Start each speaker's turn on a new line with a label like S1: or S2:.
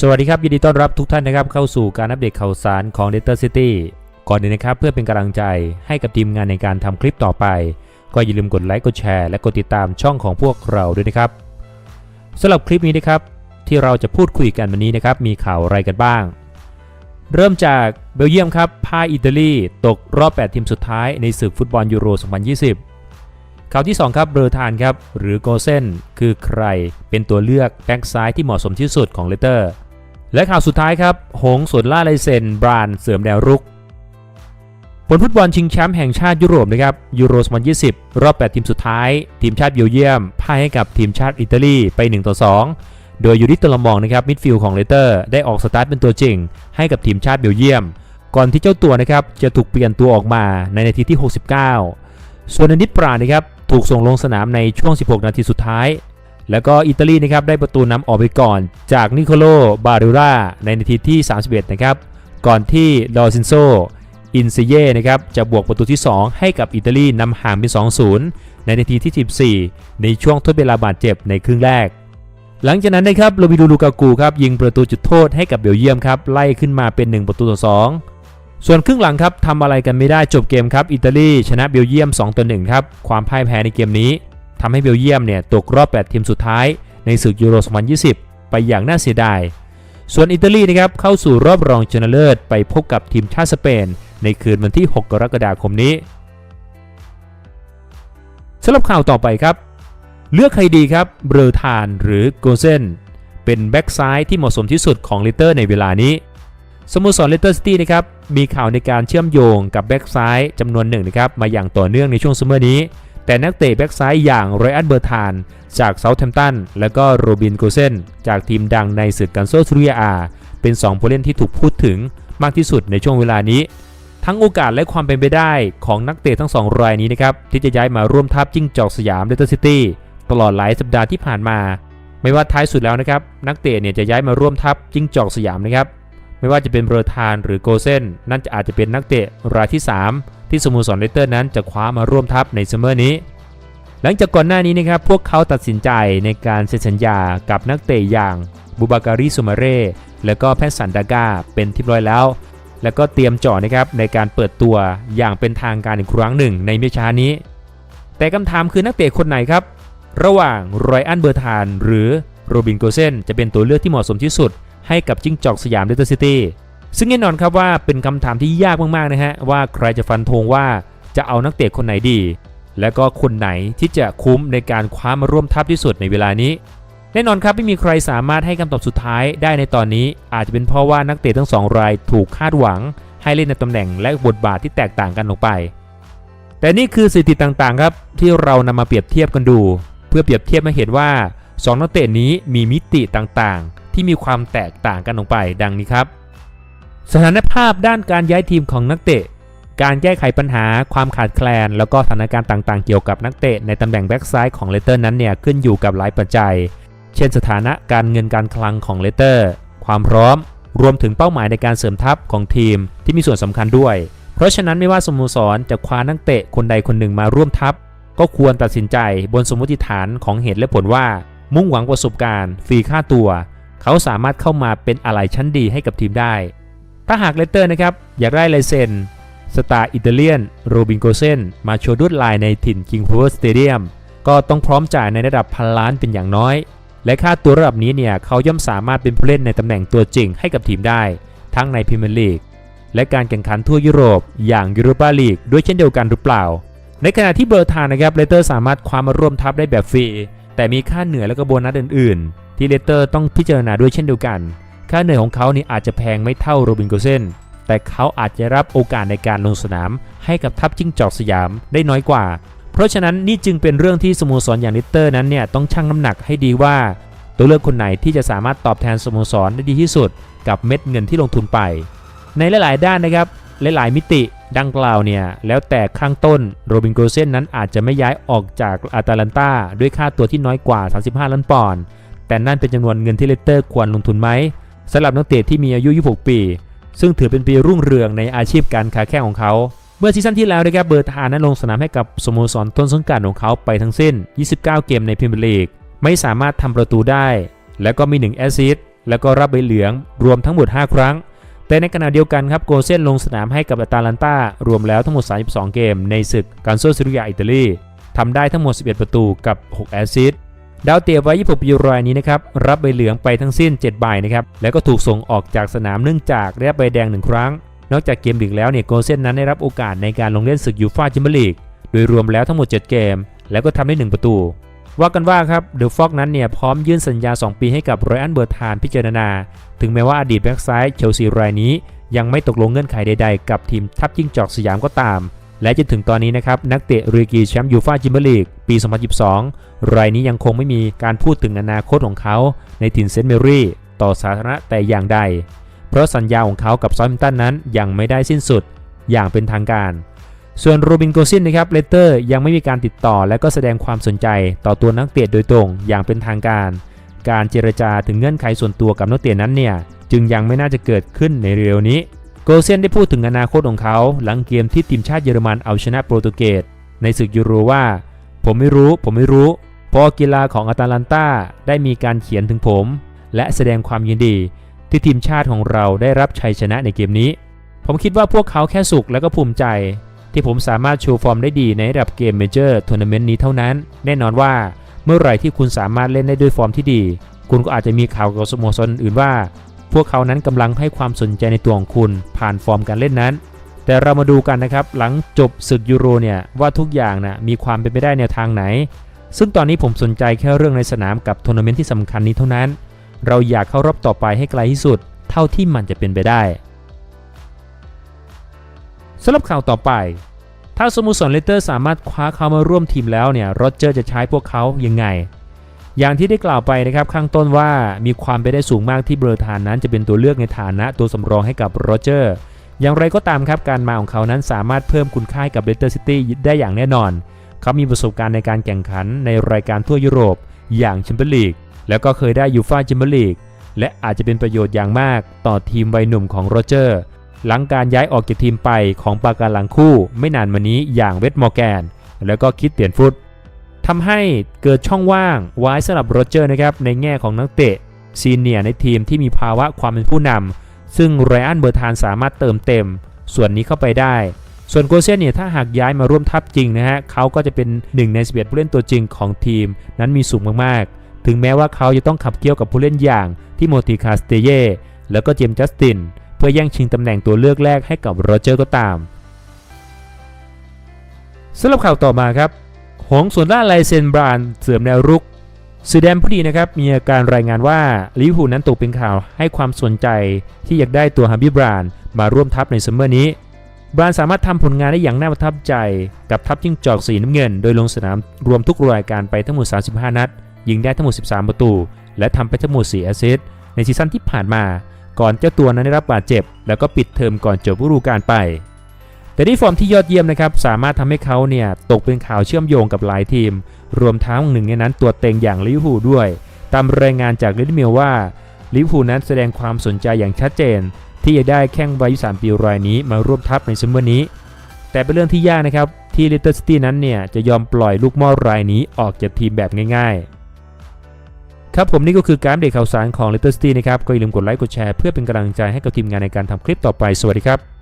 S1: สวัสดีครับ ยินดีต้อนรับทุกท่านนะครับเข้าสู่การอัปเดตข่าวสารของ Data City ก่อนอื่นนะครับเพื่อเป็นกำลังใจให้กับทีมงานในการทำคลิปต่อไป ก็อย่าลืมกดไลค์กดแชร์และกดติดตามช่องของพวกเราด้วยนะครับสำหรับคลิปนี้นะครับที่เราจะพูดคุยกันวันนี้นะครับมีข่าวอะไรกันบ้าง เริ่มจากเบลเยียมครับพ่ายอิตาลีตกรอบ 8 ทีมสุดท้ายในศึกฟุตบอลยูโร 2020 ข่าวที่ 2 ครับเบอร์ทานครับหรือโกเซนคือใครเป็นตัวเลือกแบ็กซ้ายที่เหมาะสมที่สุดของเลเตอร์ และข่าวสุดท้ายครับ หงสวนล่าไลเซนบรานเสริมแนวรุกผลฟุตบอลชิงแชมป์แห่งชาติยุโรปนะครับยูโร2020 รอบ 8 ทีมสุดท้าย ทีมชาติเบลเยียมพ่ายให้กับทีมชาติอิตาลีไป 1 ต่อ 2 โดยยูริตลมองนะครับมิดฟิลด์ของเลเตอร์ได้ออกสตาร์ทเป็นตัวจริง ให้กับทีมชาติเบลเยียม ก่อนที่เจ้าตัวนะครับจะถูกเปลี่ยนตัวออกมาในนาทีที่ 69 ส่วนอนิดปรานะครับถูกส่งลงสนามในช่วง 16 นาทีสุดท้าย แล้วก็อิตาลีนะครับได้ประตูนำออกไปก่อนจากนิโคโลบาริราในนาทีที่ 31 นะครับ ก่อนที่ลอซินโซอินซิเย่นะครับจะบวกประตูที่ 2 ให้กับอิตาลีนำห่างเป็น 2-0 ในนาทีที่ 14 ในช่วงทดเวลาบาดเจ็บในครึ่งแรก หลังจากนั้นนะครับโรบิดูลูกากูครับยิงประตูจุดโทษให้กับเบลเยียมครับไล่ขึ้นมาเป็น 1 ประตูต่อ 2 ส่วนครึ่งหลังครับทำอะไรกันไม่ได้จบเกมครับอิตาลีชนะเบลเยียม2ต่อ1ครับความพ่ายแพ้ในเกมนี้ ทำให้เบลเยียมเนี่ยตกรอบ 8 ทีมสุดท้ายในศึกยูโร 2020 ไปอย่างน่าเสียดาย ส่วนอิตาลีนะครับเข้าสู่รอบรองชนะเลิศไปพบกับทีมชาติสเปน ในคืนวันที่ 6 กรกฎาคมนี้สำหรับข่าวต่อไปครับ เลือกใครดีครับเบรทานหรือโกเซนเป็นแบ็กซ้ายที่เหมาะสมที่สุดของลิเตอร์ในเวลานี้ สโมสรเลสเตอร์ซิตี้นะครับมีข่าวในการเชื่อมโยงกับแบ็กซ้ายจำนวนหนึ่งนะครับมาอย่างต่อเนื่องในช่วงซัมเมอร์นี้ แต่นักเตะแบ็กซ้ายอย่างไรอันเบอร์ทาน จากเซาท์แฮมป์ตัน และก็โรบินโกเซนจากทีมดังในศึกกันโซทูเรียอาเป็น 2 ผู้เล่นที่ถูกพูดถึงมากที่สุดในช่วงเวลานี้ ทั้งโอกาสและความเป็นไปได้ของนักเตะทั้ง 2 รายนี้นะครับ ที่จะย้ายมาร่วมทัพจิ้งจอกสยามเลสเตอร์ซิตี้ตลอดหลายสัปดาห์ที่ผ่านมา ไม่ว่าท้ายสุดแล้วนะครับนักเตะเนี่ยจะย้ายมาร่วมทัพจิ้งจอกสยามนะครับ ไม่ว่าจะเป็นเบอร์ทานหรือโกเซนนั่นจะอาจจะเป็นนักเตะรายที่ 3 ที่สโมสรเลสเตอร์นั้นจะคว้ามาร่วมทัพในซัมเมอร์นี้ หลังจากก่อนหน้านี้นะครับพวกเขาตัดสินใจในการเซ็นสัญญากับนักเตะอย่างบูบาการีซูมาเร่และก็แพทสันดากาเป็นที่ร้อยแล้ว แล้วก็เตรียมเจ่อนะครับในการเปิดตัวอย่างเป็นทางการอีกครั้งหนึ่งในไม่ช้านี้ แต่คำถามคือนักเตะคนไหนครับ ระหว่างรอยอันเบอร์ทาน หรือโรบินโกเซนจะเป็นตัวเลือกที่เหมาะสมที่สุด ให้กับจิ้งจอกสยามเลเตอร์ซิตี้ซึ่งแน่นอนครับว่าเป็นคำถามที่ยากมากๆนะฮะว่าใครจะฟันธงว่าจะเอานักเตะคนไหนดี และก็คนไหนที่จะคุ้มในการคว้ามาร่วมทัพที่สุดในเวลานี้ แน่นอนครับไม่มีใครสามารถให้คำตอบสุดท้ายได้ในตอนนี้ อาจจะเป็นเพราะว่านักเตะทั้งสองรายถูกคาดหวัง ให้เล่นในตำแหน่งและบทบาทที่แตกต่างกันออกไป แต่นี่คือสถิติต่างๆครับที่เรานำมาเปรียบเทียบกันดู เพื่อเปรียบเทียบให้เห็นว่าสองนักเตะนี้มีมิติต่างๆ ที่มีความแตกต่างกันออกไปดังนี้ครับ สถานภาพด้านการย้ายทีมของนักเตะ การแก้ไขปัญหาความขาดแคลน แล้วก็สถานการณ์ต่างๆ เกี่ยวกับนักเตะในตำแหน่งแบ็กซ้ายของเลเตอร์นั้นเนี่ยขึ้นอยู่กับหลายปัจจัย เช่นสถานะการเงินการคลังของเลเตอร์ ความพร้อม รวมถึงเป้าหมายในการเสริมทัพของทีมที่มีส่วนสำคัญด้วย เพราะฉะนั้นไม่ว่าสโมสรจะคว้านักเตะคนใดคนหนึ่งมาร่วมทัพก็ควรตัดสินใจบนสมมติฐานของเหตุและผลว่า มุ่งหวังประสบการณ์ ฟรีค่าตัว เขาสามารถเข้ามาเป็นอะไรชั้นดีให้กับทีมได้ ถ้าหากเลสเตอร์นะครับ อยากได้ลายเซ็นสตาร์อิตาเลียนโรบินโกเซนมาโชว์ลวดลายในถิ่นคิงพาวเวอร์สเตเดียมก็ต้องพร้อมจ่ายในระดับพันล้านเป็นอย่างน้อย และค่าตัวระดับนี้เนี่ยเขาย่อมสามารถเป็นผู้เล่นในตำแหน่งตัวจริงให้กับทีมได้ ทั้งในพรีเมียร์ลีกและการแข่งขันทั่วยุโรป อย่างยูโรปาลีกด้วยเช่นเดียวกันหรือเปล่า ในขณะที่เบอร์ทานนะครับเลเตอร์สามารถคว้ามาร่วมทัพได้แบบฟรีแต่มีค่าเหนื่อยและก็โบนัสอื่นๆ ที่เลสเตอร์ต้องพิจารณาด้วยเช่นเดียวกัน ค่าเหนื่อยของเขานี่อาจจะแพงไม่เท่าโรบินโกเซนแต่เขาอาจจะรับโอกาสในการลงสนาม ให้กับทัพจิ้งจอกสยามได้น้อยกว่า เพราะฉะนั้นนี่จึงเป็นเรื่องที่สโมสรอย่างเลสเตอร์นั้นเนี่ยต้องชั่งน้ำหนักให้ดีว่า ตัวเลือกคนไหนที่จะสามารถตอบแทนสโมสรได้ดีที่สุด กับเม็ดเงินที่ลงทุนไป ในหลาย ๆ ด้านนะครับหลาย ๆ มิติดังกล่าวเนี่ยแล้วแต่ข้างต้นโรบินโกเซนนั้นอาจจะไม่ย้ายออกจากอาตาลันตาด้วยค่าตัวที่น้อยกว่า 35 ล้านปอนด์ แต่นั่นเป็นจำนวนเงินที่เลสเตอร์ควรลงทุนไหมสำหรับนักเตะที่มีอายุ 26 ปี ซึ่งถือเป็นปีรุ่งเรืองในอาชีพการค้าแข่งของเขา เมื่อซีซั่นที่แล้วนะครับเบอร์ทานนั้นลงสนามให้กับสโมสรต้นสังกัดของเขาไปทั้งสิ้น 29 เกมในพรีเมียร์ลีก ไม่สามารถทำประตูได้ และก็มี 1 แอสซิสต์แล้วก็รับใบเหลืองรวมทั้งหมด 5 ครั้ง แต่ในขณะเดียวกันครับโกเซนลงสนามให้กับอาตาลันตารวมแล้วทั้งหมด 32 เกมในศึกการโซซิริยาอิตาลีทำได้ทั้งหมด 11 ประตูกับ 6 แอสซิสต์ ดาวเตะวัย26ปีรายนี้นะครับ รับใบเหลืองไปทั้งสิ้น 7 ใบนะครับ แล้วก็ถูกส่งออกจากสนามเนื่องจากได้ใบแดงหนึ่งครั้ง นอกจากเกมดึกแล้วเนี่ยโกเซนนั้นได้รับโอกาสในการลงเล่นศึกยูฟ่าแชมเปี้ยนลีก โดยรวมแล้วทั้งหมด 7 เกม แล้วก็ทำได้ 1 ประตู ว่ากันว่าครับเดอะฟอกนั้นเนี่ยพร้อมยื่นสัญญา 2 ปีให้กับไรอันเบอร์ธานพิจารณา ถึงแม้ว่าอดีตแบ็กซ้ายเชลซีรายนี้ ยังไม่ตกลงเงื่อนไขใด ๆ กับทีมทัพจิ้งจอกสยามก็ตาม และจนถึงตอนนี้นะครับนักเตะเรือกีแชมป์ยูฟ่าจิมเบอร์ลีกปี 2022 รายนี้ยังคงไม่มีการพูดถึงอนาคตของเขา ในถิ่นเซนต์เมรี่ต่อสาธารณะแต่อย่างใด เพราะสัญญาของเขากับซอมตันนั้นยังไม่ได้สิ้นสุดอย่างเป็นทางการ ส่วนโรบินโกซินนะครับเลเตอร์ยังไม่มีการติดต่อและก็แสดงความสนใจต่อตัวนักเตะโดยตรงอย่างเป็นทางการ การเจรจาถึงเงื่อนไขส่วนตัวกับนักเตะนั้นเนี่ยจึงยังไม่น่าจะเกิดขึ้นในเร็วนี้ โกเซนได้พูดถึงอนาคตของเขาหลังเกมที่ทีมชาติเยอรมันเอาชนะโปรตุเกสในศึกยูโรว่า ผมไม่รู้ ผมไม่รู้พราะกีฬาของอาตาลันตาได้มีการเขียนถึงผม และแสดงความยินดี ที่ทีมชาติของเราได้รับชัยชนะในเกมนี้ ผมคิดว่าพวกเขาแค่สุขและก็ภูมิใจ ที่ผมสามารถโชว์ฟอร์มได้ดีในระดับเกมเมเจอร์ทัวร์นาเมนต์นี้เท่านั้น แน่นอนว่าเมื่อไหร่ที่คุณสามารถเล่นได้ด้วยฟอร์มที่ดี คุณก็อาจจะมีข่าวกับสโมสรอื่นว่า พวกเขานั้นกำลังให้ความสนใจในตัวของคุณผ่านฟอร์มการเล่นนั้น แต่เรามาดูกันนะครับหลังจบศึกยูโรเนี่ยว่าทุกอย่างนะมีความเป็นไปได้แนวทางไหน ซึ่งตอนนี้ผมสนใจแค่เรื่องในสนามกับทัวร์นาเมนต์ที่สำคัญนี้เท่านั้น เราอยากเข้ารอบต่อไปให้ไกลที่สุด เท่าที่มันจะเป็นไปได้สำหรับข่าวต่อไป ถ้าสโมสรเลสเตอร์สามารถคว้าเขามาร่วมทีมแล้วเนี่ยโรเจอร์จะใช้พวกเขายังไง อย่างที่ได้กล่าวไปนะครับข้างต้นว่ามีความไปได้สูงมากที่เบอร์ธานนั้นจะเป็นตัวเลือกในฐานะตัวสำรองให้กับโรเจอร์ อย่างไรก็ตามครับการมาของเขานั้นสามารถเพิ่มคุณค่ากับเลสเตอร์ซิตี้ได้อย่างแน่นอน เขามีประสบการณ์ในการแข่งขันในรายการทั่วยุโรป อย่างแชมเปี้ยนลีกแล้วก็เคยได้ยูฟ่าแชมเปี้ยนลีกและอาจจะเป็นประโยชน์อย่างมากต่อทีมวัยหนุ่มของโรเจอร์ หลังการย้ายออกจากทีมไปของปาการังคู่ ไม่นานมานี้อย่างเวสต์มอร์แกน แล้วก็คิดเตียนฟุต ทำให้เกิดช่องว่างไว้สำหรับโรเจอร์นะครับในแง่ของนักเตะซีเนียร์ในทีมที่มีภาวะความเป็นผู้นำซึ่งไรอันเบอร์ธานสามารถเติมเต็ม ส่วนนี้เข้าไปได้ ส่วนโกเซนเนี่ยถ้าหากย้ายมาร่วมทัพจริงนะฮะเขาก็จะเป็นหนึ่งใน11ผู้เล่นตัวจริงของทีม นั้นมีสูงมากๆ ถึงแม้ว่าเขาจะต้องขับเคี่ยวกับผู้เล่นอย่างที่โมติคาสเตเย่แล้วก็เจมส์จัสตินเพื่อแย่งชิงตำแหน่งตัวเลือกแรกให้กับโรเจอร์ก็ตามสำหรับข่าวต่อมาครับ หงส่วนด้านไลเซนบรานเสริมแนวรุกสีแดงผู้ดีนะครับมีอาการรายงานว่าลิเวอร์พูลนั้นตกเป็นข่าวให้ความสนใจที่อยากได้ตัวฮับบี้บรานมาร่วมทัพในซัมเมอร์นี้ บรานสามารถทำผลงานได้อย่างน่าประทับใจกับทัพจิ้งจอกสีน้ำเงิน โดยลงสนามรวมทุกรายการไปทั้งหมด 35 นัด ยิงได้ทั้งหมด 13 ประตู และทำไปทั้งหมด 4 แอสซิสต์ในซีซั่นที่ผ่านมา ก่อนเจ้าตัวนั้นได้รับบาดเจ็บ แล้วก็ปิดเทอมก่อนจบฤดูกาลไป แต่ด้วยฟอร์มที่ยอดเยี่ยมนะครับสามารถทำให้เขาเนี่ยตกเป็นข่าวเชื่อมโยงกับหลายทีม รวมทั้งหนึ่งในนั้นตัวเต็งอย่างลิเวอร์พูลด้วย ตามรายงานจากลิเดมิลว่าลิเวอร์พูลนั้นแสดงความสนใจอย่างชัดเจน ที่จะได้แข้งวัย23ปีรายนี้มาร่วมทัพในซัมเมอร์นี้ แต่เป็นเรื่องที่ยากนะครับที่ลิตเติ้ลซิตี้นั้นเนี่ยจะยอมปล่อยลูกม่อรายนี้ออกจากทีมแบบง่ายๆ ครับผมนี่ก็คือการเดตข่าวสารของ Little City นะครับก็อย่าลืมกดไลค์กดแชร์เพื่อเป็นกำลังใจให้กับทีมงานในการทำคลิปต่อไปสวัสดีครับ